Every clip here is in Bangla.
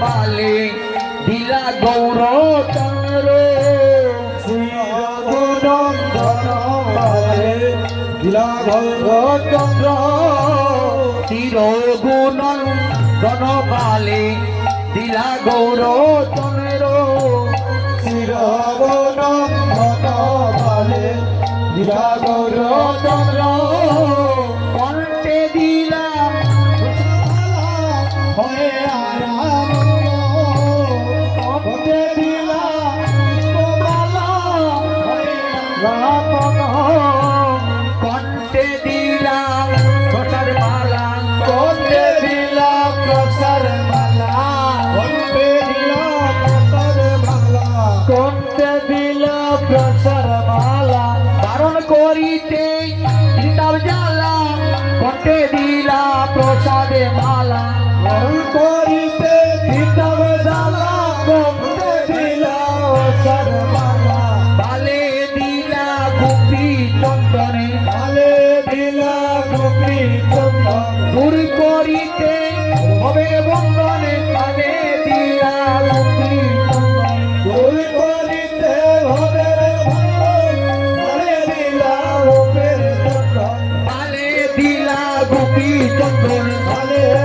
বালে দিলা গৌর চন্দ্র চন্দ্র চির গুণন বালে দিলা গৌর বারণ করিতে চিন্তার জ্বালা কণ্ঠে দিলা প্রসাদে মালা। ধারণ করিতে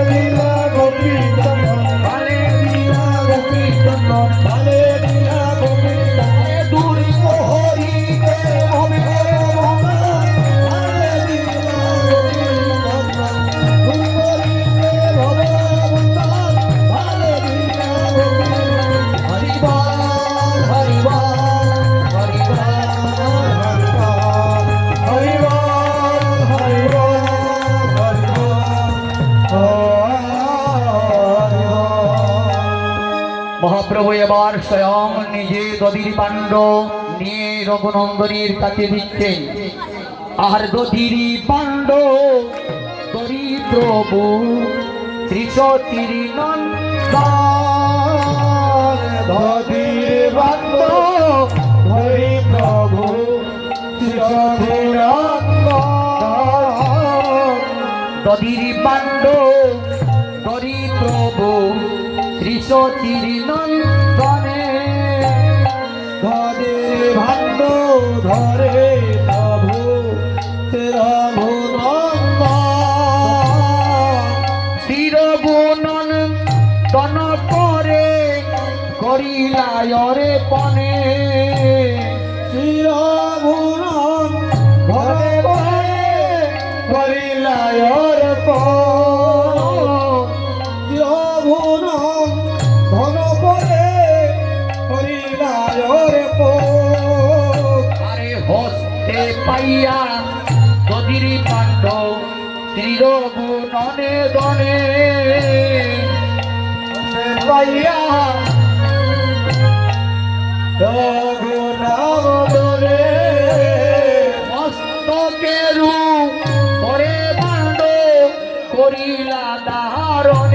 দিলা গোপী মহাপ্রভু এবার স্বয়ং নিজে দধির পাণ্ড, নিয়ে রঘুনন্দনীর কাছে দিচ্ছেন আর দধিরি পাণ্ড হরি প্রভু দধির পাণ্ড শ্রী সতীর নন্দনে ধরে। ভান্ড ধরে প্রভু রঘু শিরগুণন তন করে করিলায়রে পনে। শিরগুণন ধরে ধরে করিলায়র শিরগুণন হস্তে পাইয়া দধির পাণ্ড শিরগুণনে দনে। পাইয়া রঘুনাম ধরে মস্তকেরু পরে পাণ্ড করিলা দারণে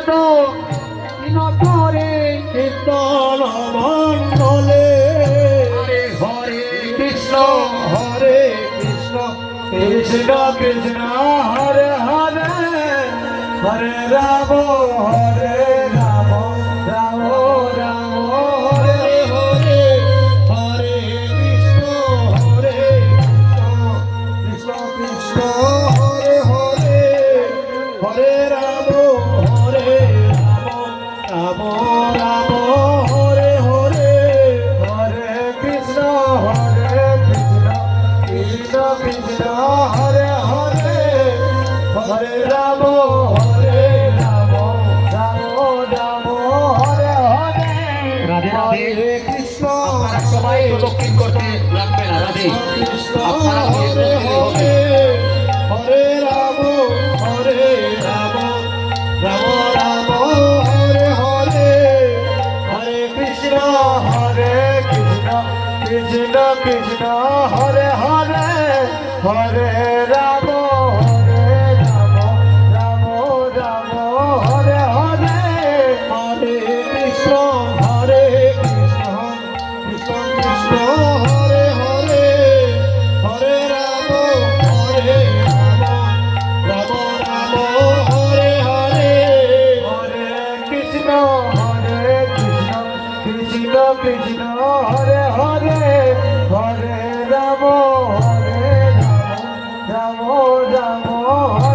সপ্তব্রত করে কীর্তন মণ্ডলে হরে হরে কৃষ্ণ হরে কৃষ্ণ কৃষ্ণ কৃষ্ণ, হরে হরে হরে রাম, হরে হরে কৃষ্ণ সবাই প্রদক্ষিণ করতে লাগবে না রাধে আপনারা হরে হরে হরে রাম হরে রাম রাম রাম হরে হরে হরে কৃষ্ণ হরে কৃষ্ণ কৃষ্ণ কৃষ্ণ হরে হরে হরে রাম রাম রাম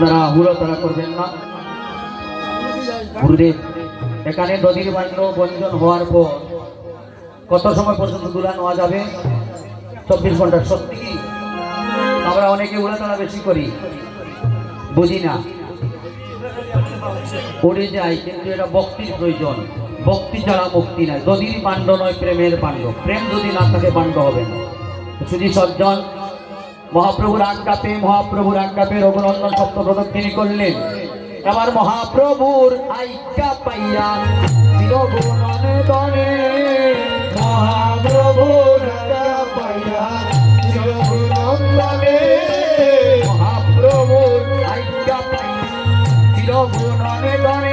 আপনারা হুড়োতাড়া করবেন না। গুরুদেব, এখানে নদীর বাণ্য বঞ্চন হওয়ার পর কত সময় পর্যন্ত দুলা নেওয়া যাবে? চব্বিশ ঘণ্টা। সত্যি আমরা অনেকে উড়াতাড়া বেশি করি। বুঝি না। পড়ে যায়, কিন্তু এটা ভক্তির প্রয়োজন। ভক্তি ছাড়া মুক্তি নাই। নদীর পাণ্ড নয়, প্রেমের পাণ্ড। প্রেম যদি না থাকে, পাণ্ড হবে না। শুধু সজ্জন মহাপ্রভুর আজ্ঞাতে মহাপ্রভুর আজ্ঞাতে রঘুনন্দন সপ্তপ্রদক তিনি করলেন। এবার মহাপ্রভুর আজ্ঞা পাইয়া চিরগুণনে দনে মহাপ্রভু পাইয়া চিরগুণন্দনে মহাপ্রভুর আজ্ঞা পাইয়া চিরগুণনে দনে